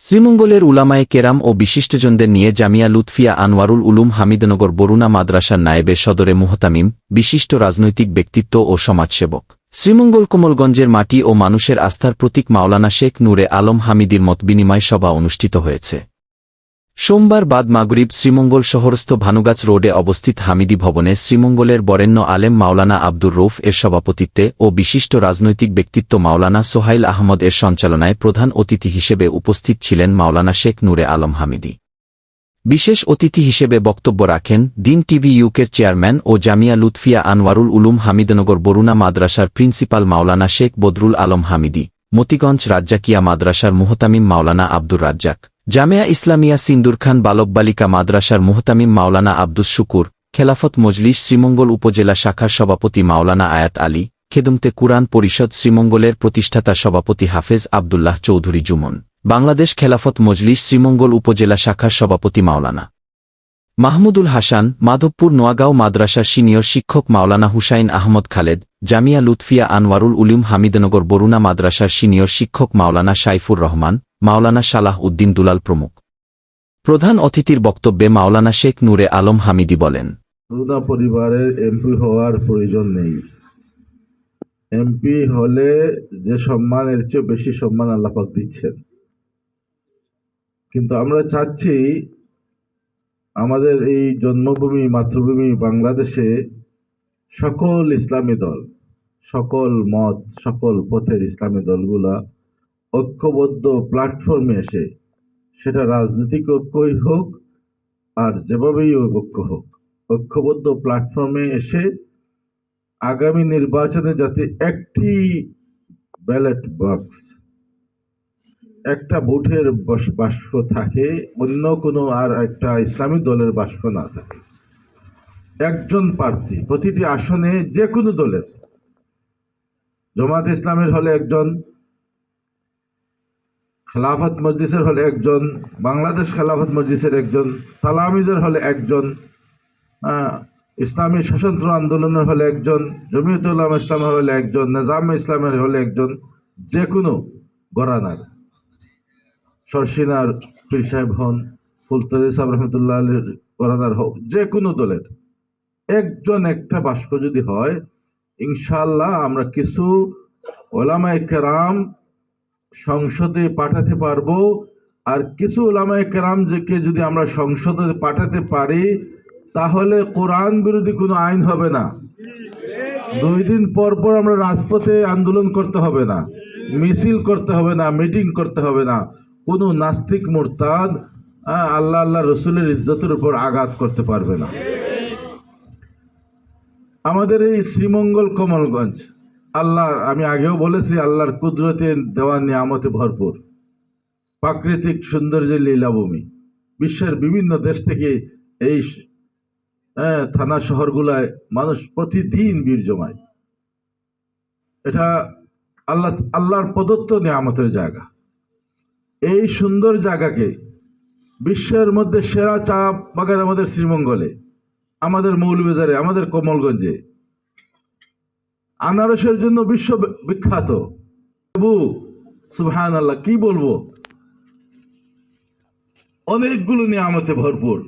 শ্রীমঙ্গলের উলামায়ে কেরাম ও বিশিষ্টজনদের নিয়ে জামিয়া লুৎফিয়া আনোয়ারুল উলুম হামিদনগর বরুণা মাদ্রাসার নায়েবে সদরে মুহতামিম, বিশিষ্ট রাজনৈতিক ব্যক্তিত্ব ও সমাজসেবক। শ্রীমঙ্গল কোমলগঞ্জের মাটি ও মানুষের আস্থার প্রতীক মাওলানা শেখ নূরে আলম হামিদির মতবিনিময় সভা অনুষ্ঠিত হয়েছে। সোমবার বাদ মাগরিব শ্রীমঙ্গল শহরস্থ ভানুগাছ রোডে অবস্থিত হামিদি ভবনে শ্রীমঙ্গলের বরেণ্য আলেম মাওলানা আব্দুর রৌফ এর সভাপতিত্বে ও বিশিষ্ট রাজনৈতিক ব্যক্তিত্ব মাওলানা সোহাইল আহমদ এর সঞ্চালনায় প্রধান অতিথি হিসেবে উপস্থিত ছিলেন মাওলানা শেখ নূরে আলম হামিদি। বিশেষ অতিথি হিসেবে বক্তব্য রাখেন দিন টিভি ইউকের চেয়ারম্যান ও জামিয়া লুৎফিয়া আনোয়ারুল উলুম হামিদনগর বরুণা মাদ্রাসার প্রিন্সিপাল মাওলানা শেখ বদরুল আলম হামিদি, মতিগঞ্জ রাজ্জাকিয়া মাদ্রাসার মুহতামিম মাওলানা আব্দুর রাজ্জাক। জামিয়া ইসলামিয়া সিন্দুর খান বালক বালিকা মাদ্রাসার মুহতামিম মাওলানা আব্দুস শুকুর, খেলাফত মজলিস শ্রীমঙ্গল উপজেলা শাখার সভাপতি মাওলানা আয়াত আলী, খেদুমতে কুরআন পরিষদ শ্রীমঙ্গলের প্রতিষ্ঠাতা সভাপতি হাফেজ আবদুল্লাহ চৌধুরী জুমন, বাংলাদেশ খেলাফত মজলিস শ্রীমঙ্গল উপজেলা শাখার সভাপতি মাওলানা মাহমুদুল হাসান, মাধবপুর নোয়াগাঁও মাদ্রাসার সিনিয়র শিক্ষক মাওলানা হুসাইন আহমদ খালেদ, জামিয়া লুৎফিয়া আনোয়ারুল উলিম হামিদনগর বরুণা মাদ্রাসার সিনিয়র শিক্ষক মাওলানা সাইফুর রহমান মাওলানা সালাহ উদ্দিন দুলাল প্রমুখ। প্রধান অতিথির বক্তব্যে মাওলানা শেখ নূরে আলম হামিদি বলেন পরিবারের এমপি হওয়ার প্রয়োজন নেই। এমপি হলে যে সম্মান, এর চেয়ে বেশি সম্মান আল্লাপাক দিচ্ছেন। কিন্তু আমরা চাচ্ছি আমাদের এই জন্মভূমি, মাতৃভূমি বাংলাদেশে সকল ইসলামী দল, সকল মত, সকল পথের ইসলামী দলগুলা ঐক্যবদ্ধ প্ল্যাটফর্মে এসে সেটা রাজনৈতিক ঐক্যই হোক আর যেভাবেই ঐক্য হোক, ঐক্যবদ্ধ প্ল্যাটফর্মে এসে আগামী নির্বাচনে যাতে একটি ব্যালট বক্স একটা ভোটের বাক্স থাকে, অন্য কোনো আর একটা ইসলামী দলের বাক্স না থাকে। একজন প্রার্থী প্রতিটি আসনে যে কোনো দলের, জমাত ইসলামের হলে একজন খেলাফত মজলিসের হলে একজন, বাংলাদেশ খেলাফত মজলিসের একজন, তালামিজের হলে একজন ইসলামী সশস্ত্র আন্দোলনের হলে একজন জমিয়তুল্লাহ ইসলামের হলে একজন, নিজাম ইসলামের হলে একজন, যে কোনো গরানার সরসিনার পীর সাহেব হন ফুলতরি সাহেব রহমতুল্লাহ আলীর গরানার হোক, যে কোনো দলের। একজন একটা বাক্য যদি হয় ইনশাল্লাহ আমরা কিছু ওলামায়ে কেরাম সংসদে পাঠাতে পারব। আর কিছু ওলামায়ে কেরাম কে যদি আমরা সংসদে পাঠাতে পারি, তাহলে কোরআন বিরোধী কোনো আইন হবে না। দুই দিন পর পর আমরা রাজপথে আন্দোলন করতে হবে না, মিছিল করতে হবে না, মিটিং করতে হবে না। কোনো নাস্তিক মোরতাদ আল্লাহ আল্লাহ রসুলের ইজ্জতের উপর আঘাত করতে পারবে না। আমাদের এই শ্রীমঙ্গল কমলগঞ্জ আল্লাহর আমি আগেও বলেছি, আল্লাহর কুদরতে দেওয়া নিয়ামতে ভরপুর। প্রাকৃতিক সৌন্দর্যের লীলাভূমি। বিশ্বের বিভিন্ন দেশ থেকে এই থানা শহরগুলায় মানুষ প্রতিদিন বীর জমায়। এটা আল্লাহ, আল্লাহর প্রদত্ত নিয়ামতের জায়গা। এই সুন্দর জায়গাকে বিশ্বের মধ্যে সেরা চা বাগান আমাদের শ্রীমঙ্গলে, আমাদের মৌলবাজারে আমাদের কোমলগঞ্জে আনারসের জন্য বিশ্ব বিখ্যাত। সুবহান আল্লাহ কি বলব? অনেকগুলো নিয়ামতে ভরপুর।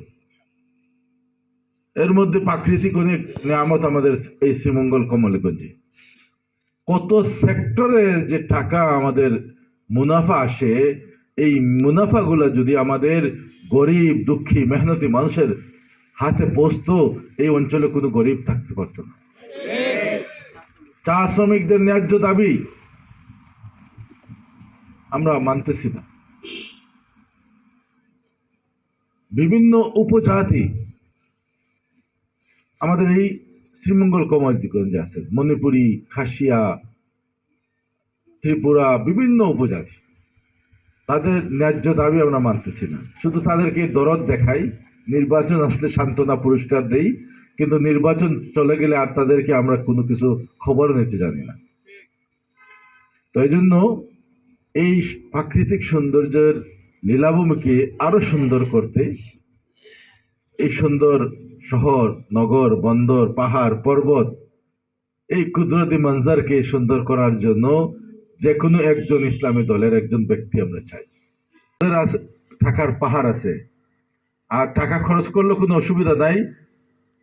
এর মধ্যে প্রাকৃতিক অনেক নিয়ামত আমাদের এই শ্রীমঙ্গল কমলগঞ্জে। কত সেক্টরের যে টাকা আমাদের মুনাফা আসে, এই মুনাফাগুলো যদি আমাদের গরিব, দুঃখী, মেহনতি মানুষের হাতে পৌঁছতো এই অঞ্চলে কোনো গরিব থাকতে পারতো না। চা শ্রমিকদের ন্যায্য দাবি আমরা মানতেছি না। বিভিন্ন উপজাতি আমাদের এই শ্রীমঙ্গল কমলগঞ্জে আছে। মণিপুরি, খাসিয়া, ত্রিপুরা, বিভিন্ন উপজাতি। তাদের ন্যায্য দাবি আমরা মানতেছি না। শুধু তাদেরকে দরদ দেখাই, নির্বাচন আসলে সান্ত্বনা পুরস্কার দেই। কিন্তু নির্বাচন চলে গেলে আর তাদেরকে আমরা কোনো কিছু খবর নিতে জানি না। তো এই জন্য এই প্রাকৃতিক সৌন্দর্যের লীলাভূমিকে আরও সুন্দর করতে এই সুন্দর শহর, নগর, বন্দর, পাহাড়, পর্বত এই কুদরতি মঞ্জারকে সুন্দর করার জন্য যে কোনো একজন ইসলামী দলের একজন ব্যক্তি আমরা চাই। টাকার পাহাড় আছে। আর টাকা খরচ করলে কোনো অসুবিধা নাই।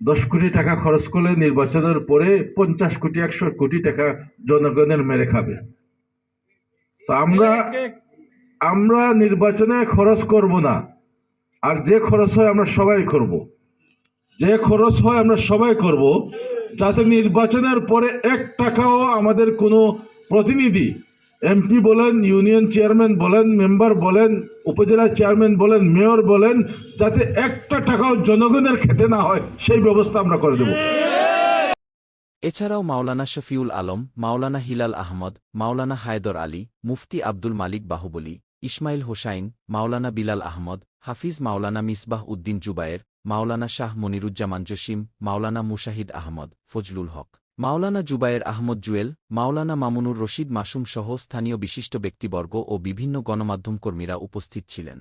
দশ কোটি টাকা খরচ করলে নির্বাচনের পরে পঞ্চাশ কোটি একশো কোটি টাকা জনগণের মেরে খাবে। তো আমরা আমরা নির্বাচনে খরচ করব না। আর যে খরচ হয় আমরা সবাই করব। যে খরচ হয় আমরা সবাই করব। যাতে নির্বাচনের পরে এক টাকাও আমাদের কোনো প্রতিনিধি এমপি বলেন ইউনিয়ন চেয়ারম্যান বলেন মেম্বার বলেন, উপজেলা চেয়ারম্যান বলেন মেয়র বলেন, যাতে একটা টাকাও জনগণের খেতে না হয়, সেই ব্যবস্থা আমরা করে দেব। এছাড়াও মাওলানা শফিউল আলম, মাওলানা হিলাল আহমদ, মাওলানা হায়দর আলী, মুফতি আব্দুল মালিক বাহুবলী, ইসমাইল হোসাইন, মাওলানা বিলাল আহমদ, হাফিজ মাওলানা মিসবাহ উদ্দিন জুবায়ের, মাওলানা শাহ মনিরুজ্জামান জসিম, মাওলানা মুশাহিদ আহমদ, ফজলুল হক। মাওলানা জুবায়ের আহমদ জুয়েল, মাওলানা মামুনুর রশিদ মাসুম সহ স্থানীয় বিশিষ্ট ব্যক্তিবর্গ ও বিভিন্ন গণমাধ্যমকর্মীরা উপস্থিত ছিলেন।